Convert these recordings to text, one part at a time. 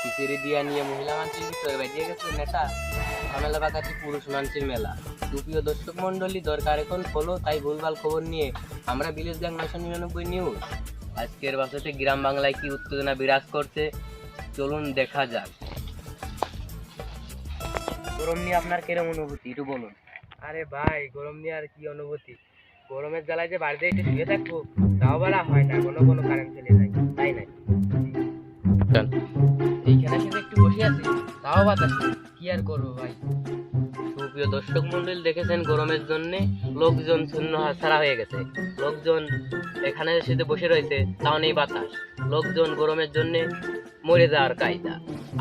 খিচুড়ি দিয়া নিয়ে মহিলা মানুষের ভিতরে বেরিয়ে গেছে নেতা ঝামেলা বাগাতি পুরুষ মানুষের মেলা সুপ্রিয় দর্শক মন্ডলী দরকার এখন হলো তাই ভুলভাল খবর নিয়ে আমরা বিলেজ গ্যাং নশো নিরানব্বই নিউজ আজকের বাসাতে গ্রাম বাংলায় কি উত্তেজনা বিরাজ করছে চলুন দেখা যাক গরম নিয়ে আপনার কিরম অনুভূতি একটু বলুন আরে ভাই গরম নিয়ে আর কি অনুভূতি গরমের জ্বালায় যে বাড়িতে একটু শুয়ে থাকব তাও বলা হয় না কোনো কোনো কারেন্ট চলে যায় বাতাস কি আর করব ভাই? সুপ্রিয় দর্শক মন্ডল, দেখেছেন গরমের জন্য লোকজন শূন্য ছাড়া হয়ে গেছে। লোকজন এখানে শুধু বসে রয়েছে, তাও নেই বাতাস। লোকজন গরমের জন্য মরে যাওয়ার কায়দা।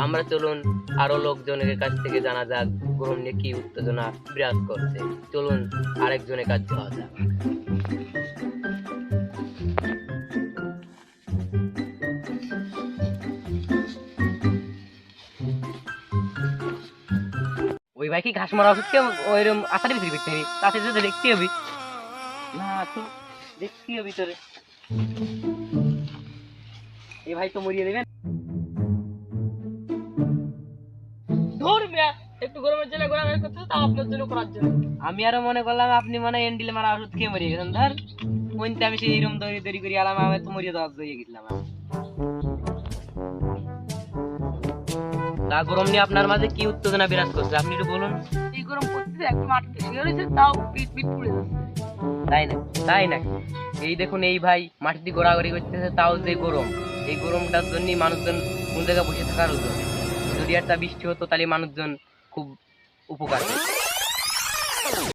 আমরা চলুন আরও লোকজনের কাছ থেকে জানা যাক গরম নিয়ে কি উত্তেজনা বিরাজ করছে। চলুন আরেকজনের কাছে যাওয়া যাক। ভাই, কি ঘাস মারা ওষুধ কে ওইরকম আষাঢ়ি ভিতরে দেখতে হবে? তাতে যদি দেখতে হবে। না তো দেখতে হবে ভিতরে এই ভাই তো মরিয়ে দেবেন। একটু গরমের জন্য করতে করার জন্য। আমি আরও মনে করলাম, আপনি মানে এন্ডিল মারা ওষুধ খেয়ে মরিয়ে গেছেন। ধর কোনটা আমি সেই এরকম দৌড়ি দৌড়ি করে আলাম, আমি তো মরিয়ে দেওয়া দিয়ে গেছিলাম। তা গরম নিয়ে আপনার মাঝে কি উত্তেজনা বিরাজ করছে? আপনি একটু বলুন। এই গরম পড়তেছে একদম আটকে শুয়ে রয়েছে তাও পিট পিট পুড়ে যাচ্ছে। তাই না? তাই না? এই দেখুন এই ভাই মাটিতে ঘোরাঘুরি করতেছে তাও যে গরম। এই গরমটার জন্যই মানুষজন কোন জায়গায় বসে থাকার উদ্যোগ যদি একটা বৃষ্টি হতো তাহলে মানুষজন খুব উপকার।